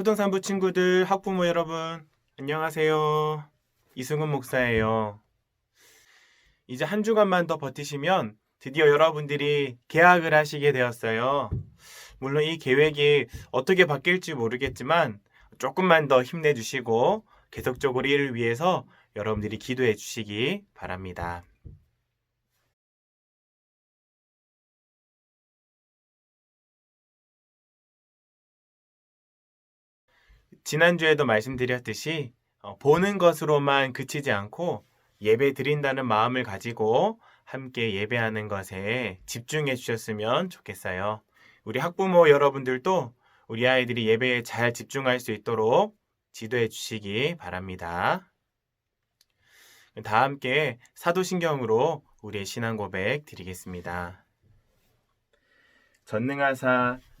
초등산부 친구들, 학부모 여러분, 안녕하세요. 이승훈 목사예요. 이제 한 주간만 더 버티시면 드디어 여러분들이 개학을 하시게 되었어요. 물론 이 계획이 어떻게 바뀔지 모르겠지만 조금만 더 힘내주시고 계속적으로 이를 위해서 여러분들이 기도해 주시기 바랍니다. 지난주에도 말씀드렸듯이 어, 보는 것으로만 그치지 않고 예배 드린다는 마음을 가지고 함께 예배하는 것에 집중해 주셨으면 좋겠어요. 우리 학부모 여러분들도 우리 아이들이 예배에 잘 집중할 수 있도록 지도해 주시기 바랍니다. 다 함께 사도신경으로 우리의 신앙 고백 드리겠습니다. 전능하사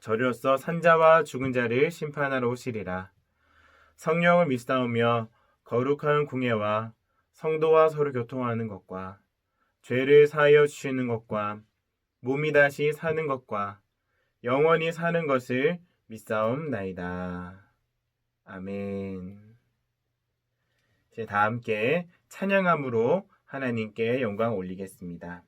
저리로서 산자와 죽은 자를 심판하러 오시리라. 성령을 믿사오며 거룩한 궁예와 성도와 서로 교통하는 것과 죄를 사하여 주시는 것과 몸이 다시 사는 것과 영원히 사는 것을 믿사옵나이다. 아멘. 이제 다 함께 찬양함으로 하나님께 영광 올리겠습니다.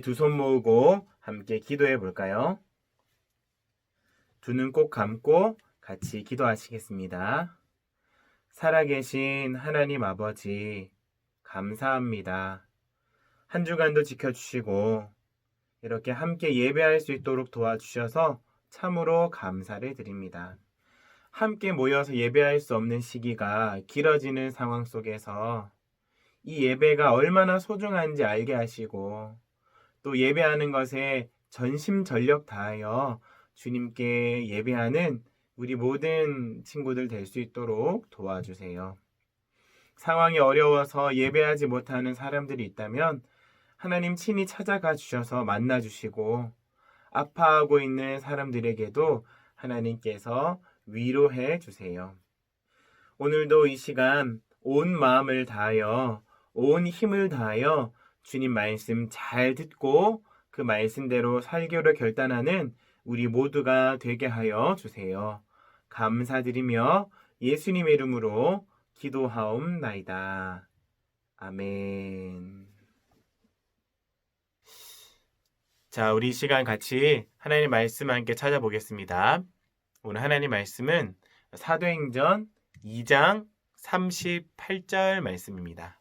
두 손 모으고 함께 기도해 볼까요? 두 눈 꼭 감고 같이 기도하시겠습니다. 살아계신 하나님 아버지, 감사합니다. 한 주간도 지켜주시고, 이렇게 함께 예배할 수 있도록 도와주셔서 참으로 감사를 드립니다. 함께 모여서 예배할 수 없는 시기가 길어지는 상황 속에서 이 예배가 얼마나 소중한지 알게 하시고, 또 예배하는 것에 전심 전력 다하여 주님께 예배하는 우리 모든 친구들 될 수 있도록 도와주세요. 상황이 어려워서 예배하지 못하는 사람들이 있다면 하나님 친히 찾아가 주셔서 만나 주시고 아파하고 있는 사람들에게도 하나님께서 위로해 주세요. 오늘도 이 시간 온 마음을 다하여 온 힘을 다하여 주님 말씀 잘 듣고 그 말씀대로 살기로 결단하는 우리 모두가 되게 하여 주세요. 감사드리며 예수님의 이름으로 기도하옵나이다. 아멘. 자, 우리 이 시간 같이 하나님 말씀 함께 찾아보겠습니다. 오늘 하나님 말씀은 사도행전 2장 38절 말씀입니다.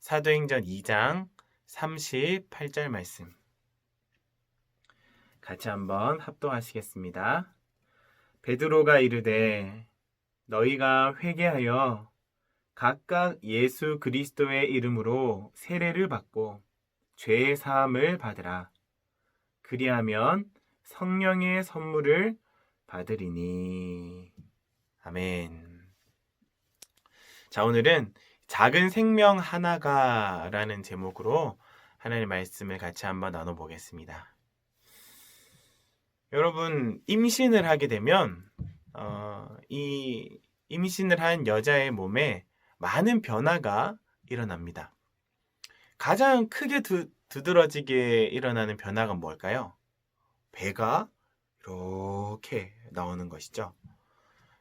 사도행전 2장 38절 말씀. 같이 한번 합동하시겠습니다. 베드로가 이르되 너희가 회개하여 각각 예수 그리스도의 이름으로 세례를 받고 죄의 사함을 받으라. 그리하면 성령의 선물을 받으리니. 아멘. 자, 오늘은 작은 생명 하나가 라는 제목으로 하나님의 말씀을 같이 한번 나눠보겠습니다. 여러분, 임신을 하게 되면, 어, 이 임신을 한 여자의 몸에 많은 변화가 일어납니다. 가장 크게 두, 두드러지게 일어나는 변화가 뭘까요? 배가 이렇게 나오는 것이죠.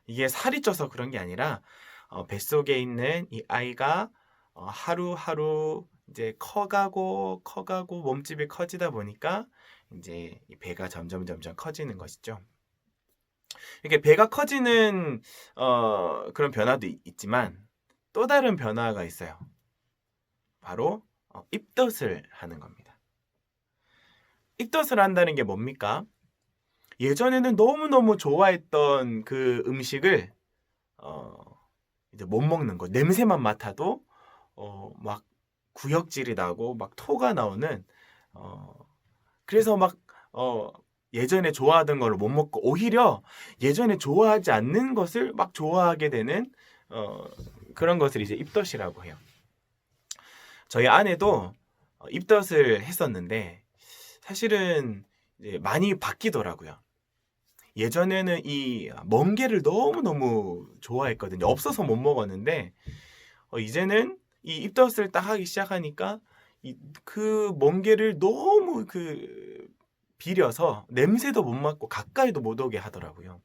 이게 살이 쪄서 그런 게 아니라 어, 뱃속에 있는 이 아이가 어, 하루하루 이제 커가고 커가고 몸집이 커지다 보니까 이제 이 배가 점점 점점 커지는 것이죠. 이렇게 배가 커지는 어, 그런 변화도 있- 있지만 또 다른 변화가 있어요. 바로 어, 입덧을 하는 겁니다. 입덧을 한다는 게 뭡니까? 예전에는 너무너무 좋아했던 그 음식을 어, 이제 못 먹는 거. 냄새만 맡아도 어, 막 구역질이 나고 막 토가 나오는 어, 그래서 막 어, 예전에 좋아하던 걸 못 먹고 오히려 예전에 좋아하지 않는 것을 막 좋아하게 되는 어, 그런 것을 이제 입덧이라고 해요. 저희 아내도 어, 입덧을 했었는데 사실은 많이 바뀌더라고요. 예전에는 이 멍게를 너무너무 좋아했거든요. 없어서 못 먹었는데 어, 이제는 이 입덧을 딱 하기 시작하니까 이, 그 멍게를 너무 그 비려서 냄새도 못 맡고 가까이도 못 오게 하더라고요.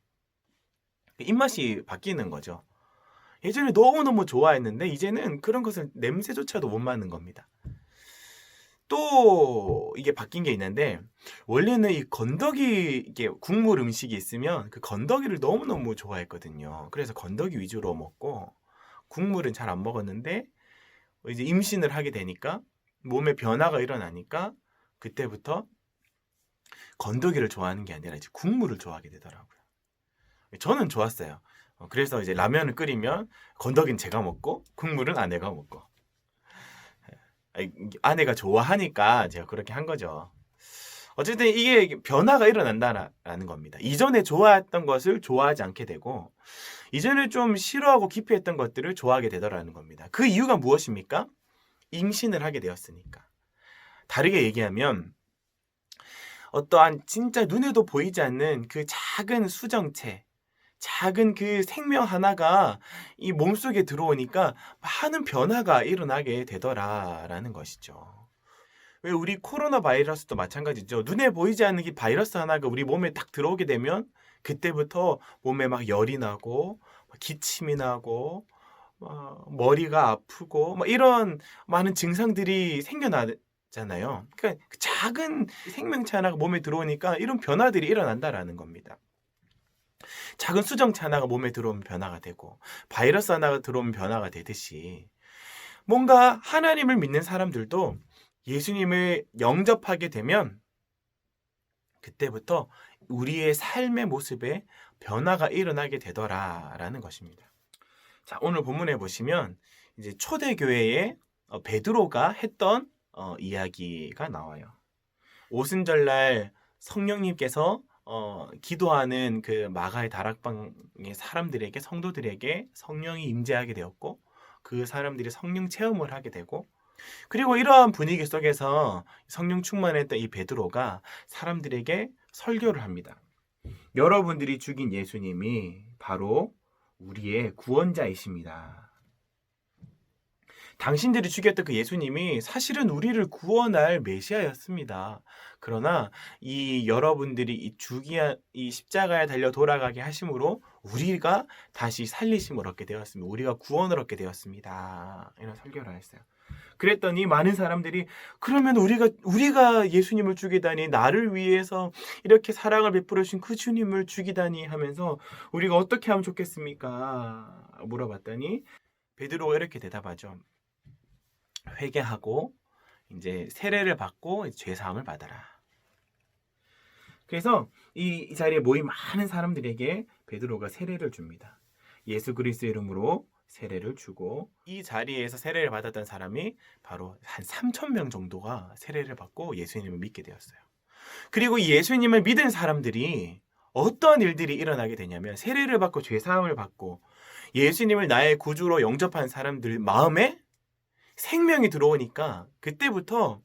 입맛이 바뀌는 거죠. 예전에 너무너무 좋아했는데 이제는 그런 것을 냄새조차도 못 맡는 겁니다. 또 이게 바뀐 게 있는데 원래는 이 건더기 이게 국물 음식이 있으면 그 건더기를 너무너무 좋아했거든요. 그래서 건더기 위주로 먹고 국물은 잘 안 먹었는데 이제 임신을 하게 되니까 몸에 변화가 일어나니까 그때부터 건더기를 좋아하는 게 아니라 이제 국물을 좋아하게 되더라고요. 저는 좋았어요. 어, 그래서 이제 라면을 끓이면 건더기는 제가 먹고 국물은 아내가 먹고 아이, 아내가 좋아하니까 제가 그렇게 한 거죠. 어쨌든 이게 변화가 일어난다라는 겁니다. 이전에 좋아했던 것을 좋아하지 않게 되고 이전에 좀 싫어하고 기피했던 것들을 좋아하게 되더라는 겁니다. 그 이유가 무엇입니까? 임신을 하게 되었으니까. 다르게 얘기하면 어떠한 진짜 눈에도 보이지 않는 그 작은 수정체, 작은 그 생명 하나가 이 몸속에 들어오니까 많은 변화가 일어나게 되더라라는 것이죠. 왜 우리 코로나 바이러스도 마찬가지죠. 눈에 보이지 않는 이 바이러스 하나가 우리 몸에 딱 들어오게 되면 그때부터 몸에 막 열이 나고 막 기침이 나고 막 머리가 아프고 막 이런 많은 증상들이 생겨나잖아요. 그러니까 그 작은 생명체 하나가 몸에 들어오니까 이런 변화들이 일어난다라는 겁니다. 작은 수정체 하나가 몸에 들어오면 변화가 되고 바이러스 하나가 들어오면 변화가 되듯이 뭔가 하나님을 믿는 사람들도 예수님을 영접하게 되면 그때부터 우리의 삶의 모습에 변화가 일어나게 되더라라는 것입니다. 자, 오늘 본문에 보시면 이제 초대교회에 어, 베드로가 했던 어, 이야기가 나와요. 오순절날 성령님께서 어, 기도하는 그 마가의 다락방의 사람들에게 성도들에게 성령이 임재하게 되었고 그 사람들이 성령 체험을 하게 되고 그리고 이러한 분위기 속에서 성령 충만했던 이 베드로가 사람들에게 설교를 합니다. 여러분들이 죽인 예수님이 바로 우리의 구원자이십니다. 당신들이 죽였던 그 예수님이 사실은 우리를 구원할 메시아였습니다. 그러나 이 여러분들이 이 주기한 이 십자가에 달려 돌아가게 하심으로 우리가 다시 살리심을 얻게 되었습니다. 우리가 구원을 얻게 되었습니다. 이런 설교를 했어요. 그랬더니 많은 사람들이 그러면 우리가 우리가 예수님을 죽이다니 나를 위해서 이렇게 사랑을 베풀어 주신 그 주님을 죽이다니 하면서 우리가 어떻게 하면 좋겠습니까? 물어봤더니 베드로가 이렇게 대답하죠. 회개하고 이제 세례를 받고 죄 사함을 받아라. 그래서 이, 이 자리에 모인 많은 사람들에게 베드로가 세례를 줍니다. 예수 그리스도 이름으로 세례를 주고 이 자리에서 세례를 받았던 사람이 바로 한 3천 명 정도가 세례를 받고 예수님을 믿게 되었어요. 그리고 이 예수님을 믿은 사람들이 어떤 일들이 일어나게 되냐면 세례를 받고 죄 사함을 받고 예수님을 나의 구주로 영접한 사람들 마음에 생명이 들어오니까 그때부터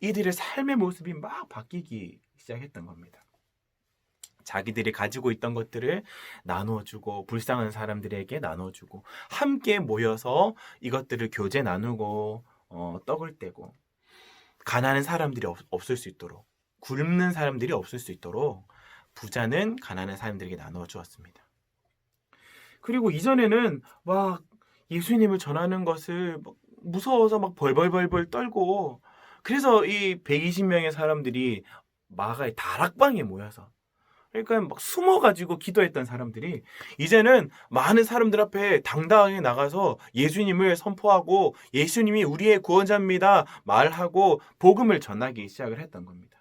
이들의 삶의 모습이 막 바뀌기 시작했던 겁니다. 자기들이 가지고 있던 것들을 나눠주고 불쌍한 사람들에게 나눠주고 함께 모여서 이것들을 교제 나누고 어, 떡을 떼고 가난한 사람들이 없, 없을 수 있도록 굶는 사람들이 없을 수 있도록 부자는 가난한 사람들에게 나누어 주었습니다. 그리고 이전에는 막 예수님을 전하는 것을 막 무서워서 막 벌벌벌벌 떨고 그래서 이 120명의 사람들이 마가의 다락방에 모여서 그러니까 막 숨어가지고 기도했던 사람들이 이제는 많은 사람들 앞에 당당하게 나가서 예수님을 선포하고 예수님이 우리의 구원자입니다 말하고 복음을 전하기 시작을 했던 겁니다.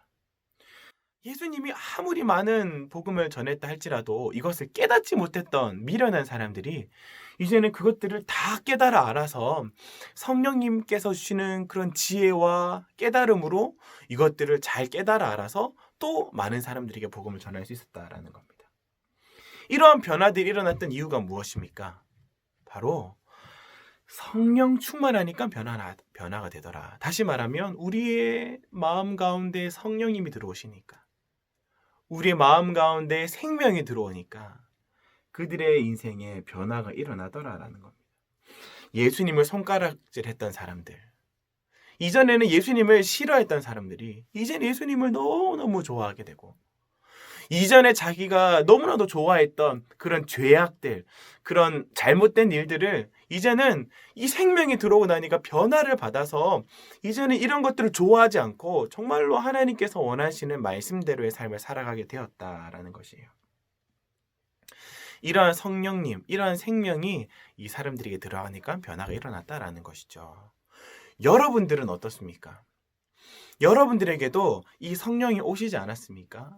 예수님이 아무리 많은 복음을 전했다 할지라도 이것을 깨닫지 못했던 미련한 사람들이 이제는 그것들을 다 깨달아 알아서 성령님께서 주시는 그런 지혜와 깨달음으로 이것들을 잘 깨달아 알아서 또 많은 사람들에게 복음을 전할 수 있었다라는 겁니다. 이러한 변화들이 일어났던 이유가 무엇입니까? 바로 성령 충만하니까 변화, 변화가 되더라. 다시 말하면 우리의 마음 가운데 성령님이 들어오시니까 우리의 마음 가운데 생명이 들어오니까 그들의 인생에 변화가 일어나더라라는 겁니다. 예수님을 손가락질했던 사람들, 이전에는 예수님을 싫어했던 사람들이 이제 예수님을 너무너무 좋아하게 되고 이전에 자기가 너무나도 좋아했던 그런 죄악들, 그런 잘못된 일들을 이제는 이 생명이 들어오고 나니까 변화를 받아서 이제는 이런 것들을 좋아하지 않고 정말로 하나님께서 원하시는 말씀대로의 삶을 살아가게 되었다라는 것이에요. 이러한 성령님, 이러한 생명이 이 사람들에게 들어가니까 변화가 일어났다라는 것이죠. 여러분들은 어떻습니까? 여러분들에게도 이 성령이 오시지 않았습니까?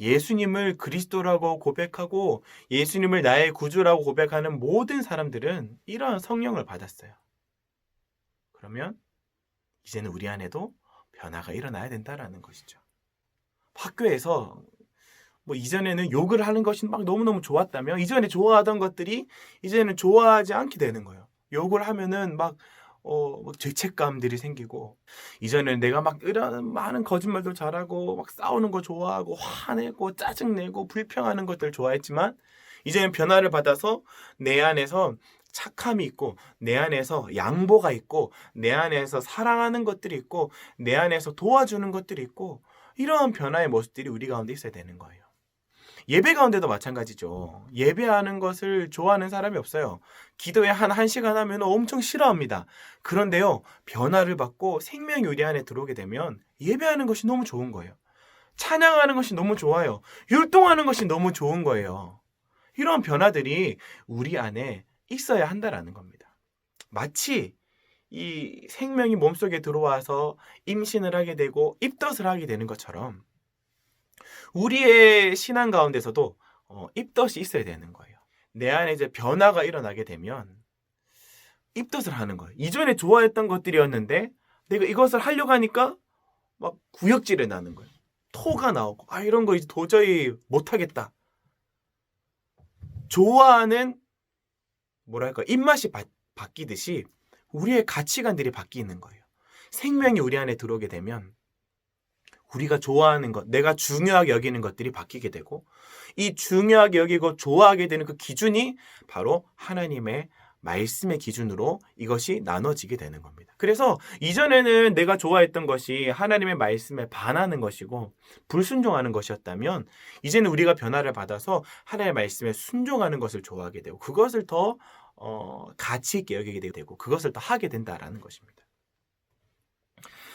예수님을 그리스도라고 고백하고 예수님을 나의 구주라고 고백하는 모든 사람들은 이러한 성령을 받았어요. 그러면 이제는 우리 안에도 변화가 일어나야 된다라는 것이죠. 학교에서 뭐 이전에는 욕을 하는 것이 막 너무너무 좋았다면 이전에 좋아하던 것들이 이제는 좋아하지 않게 되는 거예요. 욕을 하면은 막 어, 막 죄책감들이 생기고 이전에는 내가 막 이런 많은 거짓말도 잘하고 막 싸우는 거 좋아하고 화내고 짜증내고 불평하는 것들 좋아했지만 이제는 변화를 받아서 내 안에서 착함이 있고 내 안에서 양보가 있고 내 안에서 사랑하는 것들이 있고 내 안에서 도와주는 것들이 있고 이러한 변화의 모습들이 우리 가운데 있어야 되는 거예요. 예배 가운데도 마찬가지죠. 예배하는 것을 좋아하는 사람이 없어요. 기도에 한 1시간 하면 엄청 싫어합니다. 그런데요, 변화를 받고 생명이 우리 안에 들어오게 되면 예배하는 것이 너무 좋은 거예요. 찬양하는 것이 너무 좋아요. 율동하는 것이 너무 좋은 거예요. 이런 변화들이 우리 안에 있어야 한다라는 겁니다. 마치 이 생명이 몸속에 들어와서 임신을 하게 되고 입덧을 하게 되는 것처럼 우리의 신앙 가운데서도 어, 입덧이 있어야 되는 거예요. 내 안에 이제 변화가 일어나게 되면 입덧을 하는 거예요. 이전에 좋아했던 것들이었는데 내가 이것을 하려고 하니까 막 구역질이 나는 거예요. 토가 나오고 아 이런 거 이제 도저히 못 하겠다. 좋아하는 뭐랄까 입맛이 바, 바뀌듯이 우리의 가치관들이 바뀌는 거예요. 생명이 우리 안에 들어오게 되면 우리가 좋아하는 것, 내가 중요하게 여기는 것들이 바뀌게 되고 이 중요하게 여기고 좋아하게 되는 그 기준이 바로 하나님의 말씀의 기준으로 이것이 나눠지게 되는 겁니다. 그래서 이전에는 내가 좋아했던 것이 하나님의 말씀에 반하는 것이고 불순종하는 것이었다면 이제는 우리가 변화를 받아서 하나님의 말씀에 순종하는 것을 좋아하게 되고 그것을 더 어, 가치 있게 여기게 되고 그것을 더 하게 된다라는 것입니다.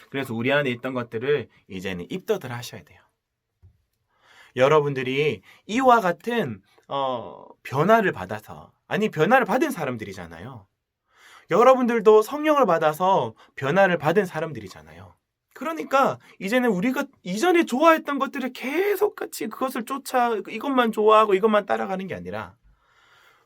그래서 우리 안에 있던 것들을 이제는 입덧을 하셔야 돼요. 여러분들이 이와 같은 어, 변화를 받아서 아니 변화를 받은 사람들이잖아요. 여러분들도 성령을 받아서 변화를 받은 사람들이잖아요. 그러니까 이제는 우리가 이전에 좋아했던 것들을 계속 같이 그것을 쫓아 이것만 좋아하고 이것만 따라가는 게 아니라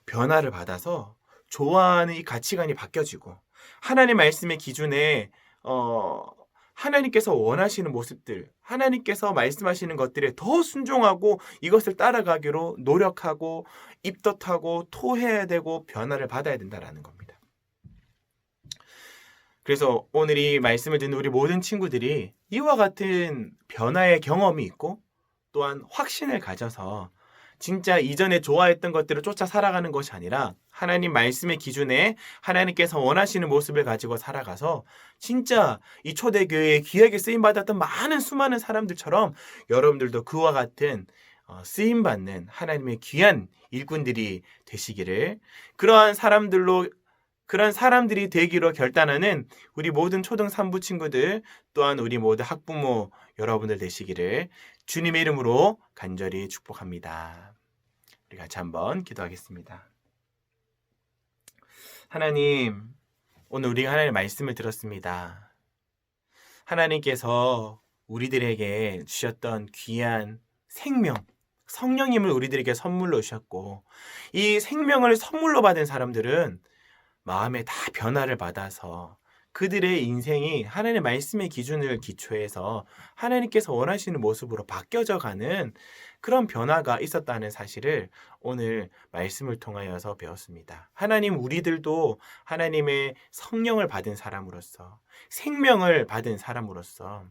변화를 받아서 좋아하는 이 가치관이 바뀌어지고 하나님 말씀의 기준에 어 하나님께서 원하시는 모습들, 하나님께서 말씀하시는 것들에 더 순종하고 이것을 따라가기로 노력하고 입덧하고 토해야 되고 변화를 받아야 된다라는 겁니다. 그래서 오늘 이 말씀을 듣는 우리 모든 친구들이 이와 같은 변화의 경험이 있고 또한 확신을 가져서 진짜 이전에 좋아했던 것들을 쫓아 살아가는 것이 아니라 하나님 말씀의 기준에 하나님께서 원하시는 모습을 가지고 살아가서 진짜 이 초대교회에 귀하게 쓰임받았던 많은 수많은 사람들처럼 여러분들도 그와 같은 어, 쓰임받는 하나님의 귀한 일꾼들이 되시기를 그러한 사람들로 그런 사람들이 되기로 결단하는 우리 모든 초등 3부 친구들 또한 우리 모두 학부모 여러분들 되시기를 주님의 이름으로 간절히 축복합니다. 우리 같이 한번 기도하겠습니다. 하나님, 오늘 우리가 하나님의 말씀을 들었습니다. 하나님께서 우리들에게 주셨던 귀한 생명, 성령님을 우리들에게 선물로 주셨고, 이 생명을 선물로 받은 사람들은 마음에 다 변화를 받아서 그들의 인생이 하나님의 말씀의 기준을 기초해서 하나님께서 원하시는 모습으로 바뀌어져 가는 그런 변화가 있었다는 사실을 오늘 말씀을 통하여서 배웠습니다. 하나님 우리들도 하나님의 성령을 받은 사람으로서 생명을 받은 사람으로서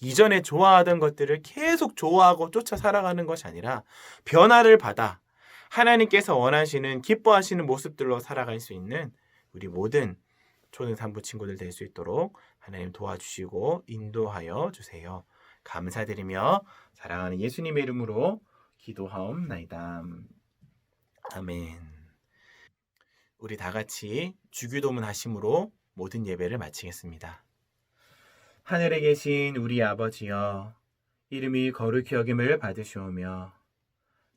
이전에 좋아하던 것들을 계속 좋아하고 쫓아 살아가는 것이 아니라 변화를 받아 하나님께서 원하시는 기뻐하시는 모습들로 살아갈 수 있는 우리 모든 초등 산부 친구들 될 수 있도록 하나님 도와주시고 인도하여 주세요. 감사드리며 사랑하는 예수님의 이름으로 기도하옵나이다. 아멘. 우리 다 같이 주기도문 하심으로 모든 예배를 마치겠습니다. 하늘에 계신 우리 아버지여 이름이 거룩히 여김을 받으시오며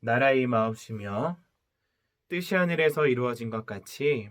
나라의 마옵시며 뜻이 하늘에서 이루어진 것 같이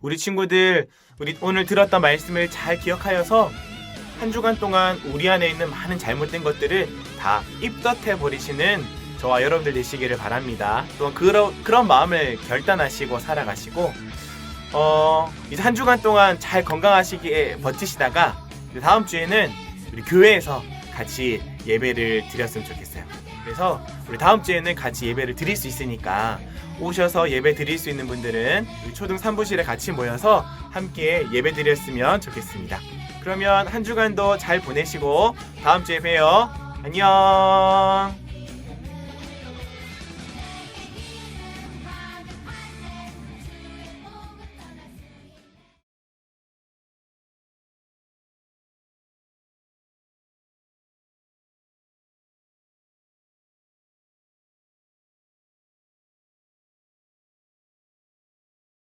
우리 친구들, 우리 오늘 들었던 말씀을 잘 기억하여서 한 주간 동안 우리 안에 있는 많은 잘못된 것들을 다 입덧해 버리시는 저와 여러분들 되시기를 바랍니다. 또한 그런 그런 마음을 결단하시고 살아가시고 어 이제 한 주간 동안 잘 건강하시기에 버티시다가 다음 주에는 우리 교회에서 같이 예배를 드렸으면 좋겠어요. 그래서 우리 다음 주에는 같이 예배를 드릴 수 있으니까 오셔서 예배 드릴 수 있는 분들은 초등 3부실에 같이 모여서 함께 예배 드렸으면 좋겠습니다. 그러면 한 주간도 잘 보내시고 다음 주에 봬요. 안녕.